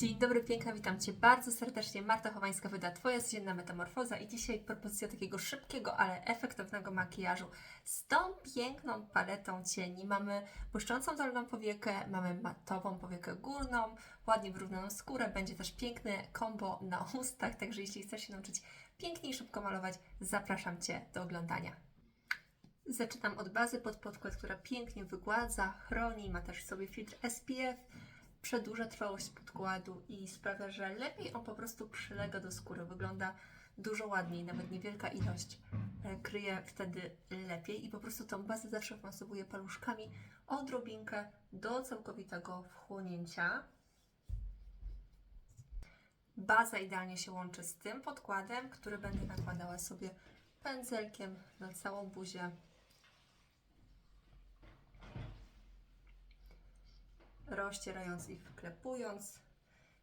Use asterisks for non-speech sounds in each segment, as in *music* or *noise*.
Dzień dobry, piękna, witam Cię bardzo serdecznie. Marta Chowańska wyda Twoja codzienna metamorfoza i dzisiaj propozycja takiego szybkiego, ale efektownego makijażu z tą piękną paletą cieni. Mamy błyszczącą dolną powiekę, mamy matową powiekę górną, ładnie wyrównaną skórę, będzie też piękne kombo na ustach, także jeśli chcesz się nauczyć pięknie i szybko malować, zapraszam Cię do oglądania. Zaczynam od bazy pod podkład, która pięknie wygładza, chroni, ma też w sobie filtr SPF, przedłuża trwałość podkładu i sprawia, że lepiej on po prostu przylega do skóry. Wygląda dużo ładniej, nawet niewielka ilość e, kryje wtedy lepiej i po prostu tą bazę zawsze wmasowuję paluszkami odrobinkę do całkowitego wchłonięcia. Baza idealnie się łączy z tym podkładem, który będę nakładała sobie pędzelkiem na całą buzię. Rozcierając i wklepując.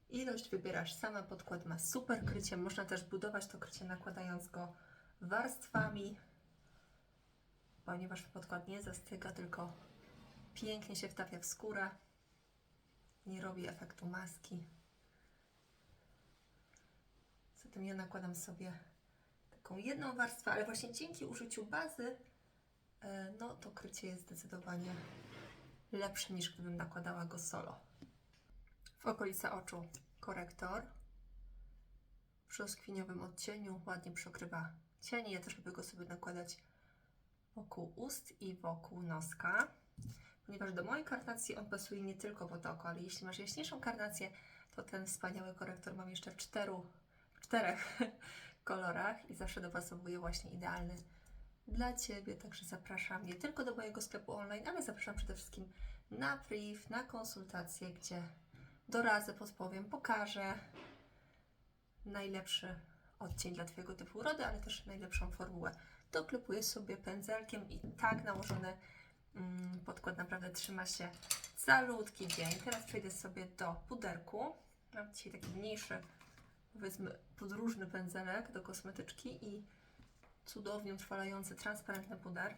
Ilość wybierasz sama, podkład ma super krycie. Można też budować to krycie nakładając go warstwami, ponieważ podkład nie zastyga, tylko pięknie się wtapia w skórę. Nie robi efektu maski. Zatem ja nakładam sobie taką jedną warstwę, ale właśnie dzięki użyciu bazy, e, no to krycie jest zdecydowanie lepszy niż gdybym nakładała go solo. W okolicy oczu korektor w brzoskwiniowym odcieniu ładnie przykrywa cienie. Ja też lubię go sobie nakładać wokół ust i wokół noska, ponieważ do mojej karnacji on pasuje nie tylko pod oko, ale jeśli masz jaśniejszą karnację, to ten wspaniały korektor mam jeszcze w czteru, w czterech *laughs* kolorach i zawsze dopasowuje właśnie idealny dla Ciebie. Także zapraszam nie tylko do mojego sklepu online, ale zapraszam przede wszystkim na brief, na konsultację, gdzie doradzę, podpowiem, pokażę najlepszy odcień dla Twojego typu urody, ale też najlepszą formułę. Doklepuję sobie pędzelkiem i tak nałożony mm, podkład naprawdę trzyma się calutki dzień. Teraz przejdę sobie do puderku. Mam dzisiaj taki mniejszy, powiedzmy podróżny pędzelek do kosmetyczki i cudownie utrwalający, transparentny puder.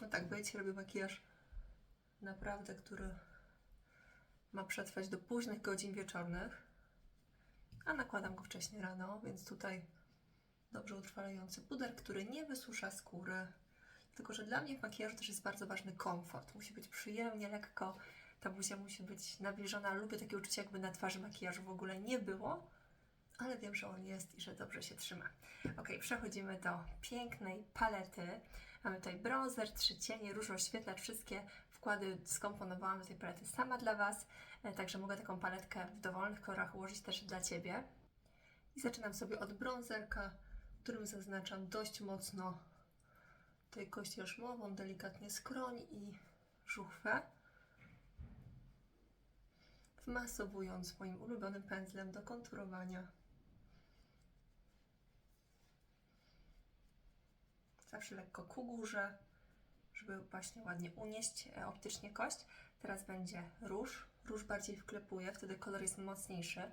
No tak, być, robię makijaż naprawdę, który ma przetrwać do późnych godzin wieczornych, a nakładam go wcześniej rano, więc tutaj dobrze utrwalający puder, który nie wysusza skóry. Tylko, że dla mnie w makijażu też jest bardzo ważny komfort. Musi być przyjemnie, lekko, ta buzia musi być nabliżona. Lubię takie uczucie, jakby na twarzy makijażu w ogóle nie było, ale wiem, że on jest i że dobrze się trzyma. Ok, przechodzimy do pięknej palety. Mamy tutaj bronzer, trzy cienie, róż rozświetlacz, wszystkie wkłady skomponowałam do tej palety sama dla Was, e, także mogę taką paletkę w dowolnych kolorach ułożyć też dla Ciebie. I zaczynam sobie od bronzerka, którym zaznaczam dość mocno tutaj kość jarzmową, delikatnie skroń i żuchwę. Wmasowując moim ulubionym pędzlem do konturowania. Zawsze lekko ku górze, żeby właśnie ładnie unieść e, optycznie kość. Teraz będzie róż. Róż bardziej wklepuje, wtedy kolor jest mocniejszy,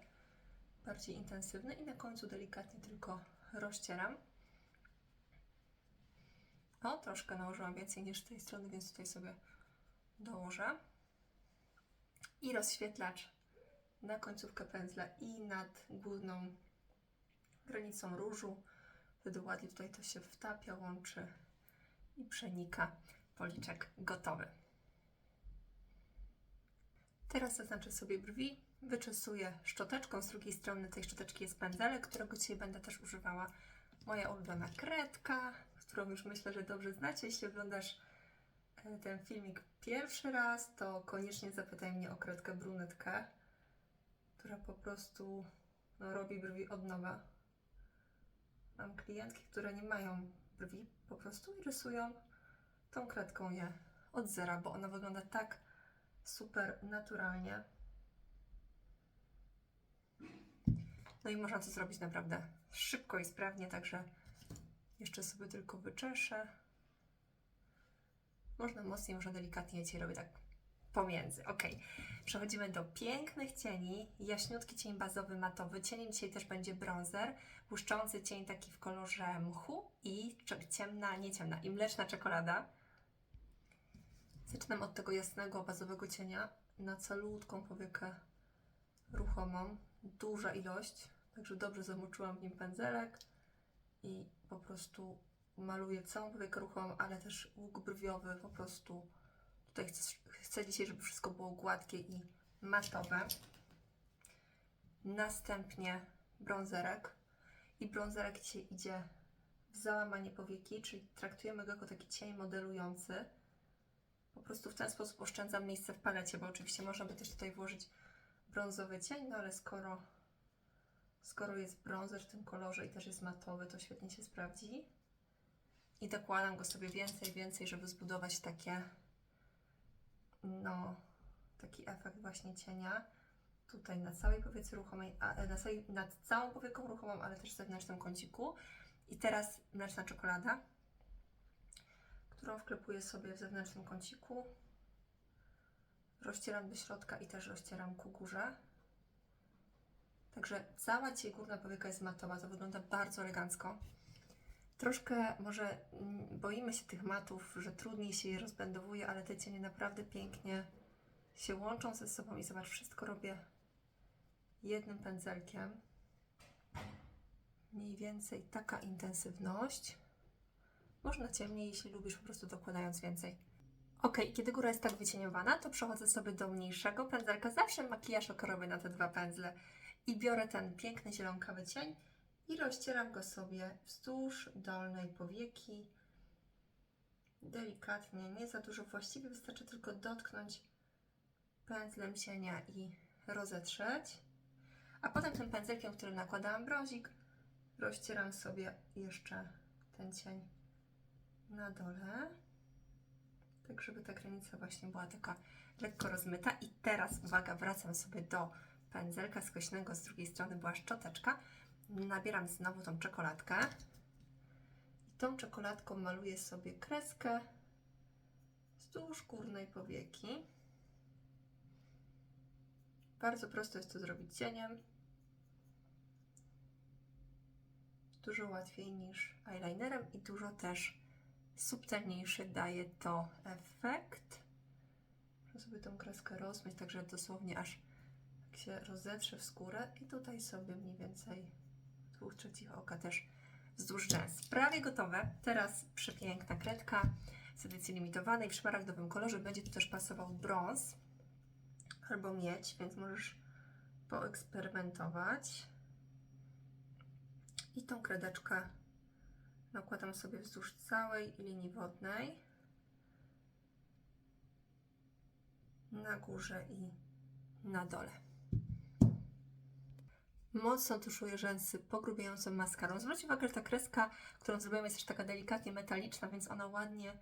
bardziej intensywny i na końcu delikatnie tylko rozcieram. O, troszkę nałożyłam więcej niż z tej strony, więc tutaj sobie dołożę. I rozświetlacz na końcówkę pędzla i nad górną granicą różu. Wtedy ładnie tutaj to się wtapia, łączy i przenika. Policzek gotowy. Teraz zaznaczę sobie brwi. Wyczesuję szczoteczką. Z drugiej strony tej szczoteczki jest pędzelek, którego dzisiaj będę też używała. Moja ulubiona kredka, którą już myślę, że dobrze znacie. Jeśli oglądasz e, ten filmik pierwszy raz, to koniecznie zapytaj mnie o kredkę brunetkę, która po prostu no, robi brwi od nowa. Mam klientki, które nie mają brwi po prostu i rysują tą kredką je od zera, bo ona wygląda tak super naturalnie. No i można to zrobić naprawdę szybko i sprawnie, także jeszcze sobie tylko wyczeszę. Można mocniej, można delikatnie, ja dzisiaj robię tak pomiędzy. Ok, przechodzimy do pięknych cieni. Jaśniutki cień bazowy, matowy. Cieniem dzisiaj też będzie bronzer. Błyszczący cień taki w kolorze mchu i ciemna, nie ciemna, i mleczna czekolada. Zaczynam od tego jasnego, bazowego cienia na calutką powiekę ruchomą. duża ilość, także dobrze zamoczyłam w nim pędzelek i po prostu maluję całą powiekę ruchomą, ale też łuk brwiowy po prostu tutaj chcę, dzisiaj, żeby wszystko było gładkie i matowe. Następnie brązerek i brązerek dzisiaj idzie w załamanie powieki, czyli traktujemy go jako taki cień modelujący. Po prostu w ten sposób oszczędzam miejsce w palecie, bo oczywiście można by też tutaj włożyć brązowy cień, no ale skoro, skoro jest brązer w tym kolorze i też jest matowy, to świetnie się sprawdzi. I dokładam go sobie więcej, więcej, żeby zbudować takie, no, taki efekt właśnie cienia. Tutaj na całej powiece ruchomej, na całej, nad całą powieką ruchomą, ale też w zewnętrznym kąciku. I teraz mleczna czekolada, którą wklepuję sobie w zewnętrznym kąciku. Rozcieram do środka i też rozcieram ku górze. Także cała dzisiaj górna powieka jest matowa, to wygląda bardzo elegancko. Troszkę może mm, boimy się tych matów, że trudniej się je rozbędowuje, ale te cienie naprawdę pięknie się łączą ze sobą i zobacz, wszystko robię jednym pędzelkiem. Mniej więcej taka intensywność. Można ciemniej, jeśli lubisz, po prostu dokładając więcej. Ok, kiedy góra jest tak wycieniowana, to przechodzę sobie do mniejszego pędzelka. Zawsze makijaż okorowy na te dwa pędzle. I biorę ten piękny zielonkawy cień i rozcieram go sobie wzdłuż dolnej powieki. Delikatnie, nie za dużo. Właściwie wystarczy tylko dotknąć pędzlem cienia i rozetrzeć. A potem tym pędzelkiem, którym nakładałam brązik, rozcieram sobie jeszcze ten cień na dole. Tak, żeby ta granica właśnie była taka lekko rozmyta. I teraz, uwaga, wracam sobie do pędzelka skośnego. Z drugiej strony była szczoteczka. Nabieram znowu tą czekoladkę. I tą czekoladką maluję sobie kreskę wzdłuż górnej powieki. Bardzo prosto jest to zrobić cieniem. Dużo łatwiej niż eyelinerem i dużo też subtelniejszy daje to efekt. Muszę sobie tą kreskę rozmyć, także dosłownie aż jak się rozetrze w skórę i tutaj sobie mniej więcej dwóch trzecich oka też wzdłuż rzęs. Prawie gotowe. Teraz przepiękna kredka z edycji limitowanej w szmaragdowym kolorze. Będzie tu też pasował brąz albo miedź, więc możesz poeksperymentować. I tą kredeczkę nakładam sobie wzdłuż całej linii wodnej. Na górze i na dole. Mocno tuszuję rzęsy pogrubiającą maskarą. Zwróć uwagę, że ta kreska, którą zrobiłam, jest też taka delikatnie metaliczna, więc ona ładnie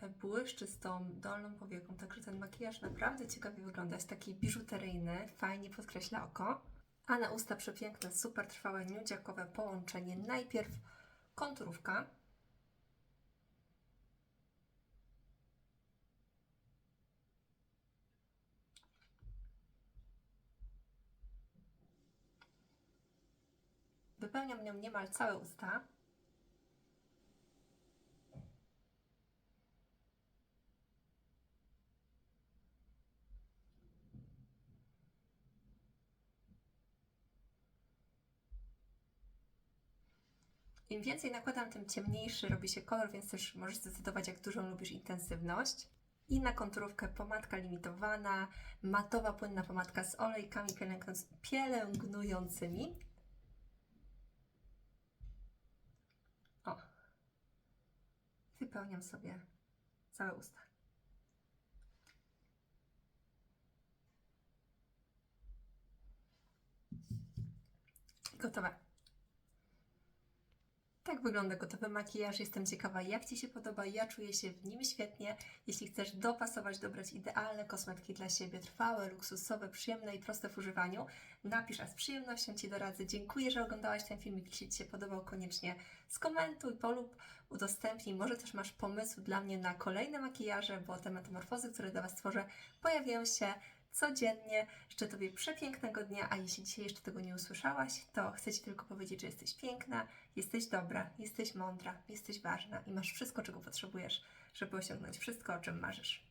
e, błyszczy z tą dolną powieką. Także ten makijaż naprawdę ciekawie wygląda. Jest taki biżuteryjny, fajnie podkreśla oko. A na usta przepiękne, super trwałe, nudziakowe połączenie. Najpierw konturówka. Wypełniam nią niemal całe usta. Im więcej nakładam, tym ciemniejszy robi się kolor, więc też możesz zdecydować, jak dużą lubisz intensywność. I na konturówkę pomadka limitowana, matowa, płynna pomadka z olejkami pielęgnując- pielęgnującymi. Wypełniam sobie całe usta. Gotowe. Tak wygląda gotowy makijaż. Jestem ciekawa, jak Ci się podoba. Ja czuję się w nim świetnie. Jeśli chcesz dopasować, dobrać idealne kosmetyki dla siebie, trwałe, luksusowe, przyjemne i proste w używaniu, napisz, a z przyjemnością Ci doradzę. Dziękuję, że oglądałaś ten filmik. Jeśli Ci się podobał, koniecznie skomentuj, polub, udostępnij. Może też masz pomysł dla mnie na kolejne makijaże, bo te metamorfozy, które dla Was tworzę, pojawiają się codziennie. Życzę Tobie przepięknego dnia, a jeśli dzisiaj jeszcze tego nie usłyszałaś, to chcę Ci tylko powiedzieć, że jesteś piękna, jesteś dobra, jesteś mądra, jesteś ważna i masz wszystko, czego potrzebujesz, żeby osiągnąć wszystko, o czym marzysz.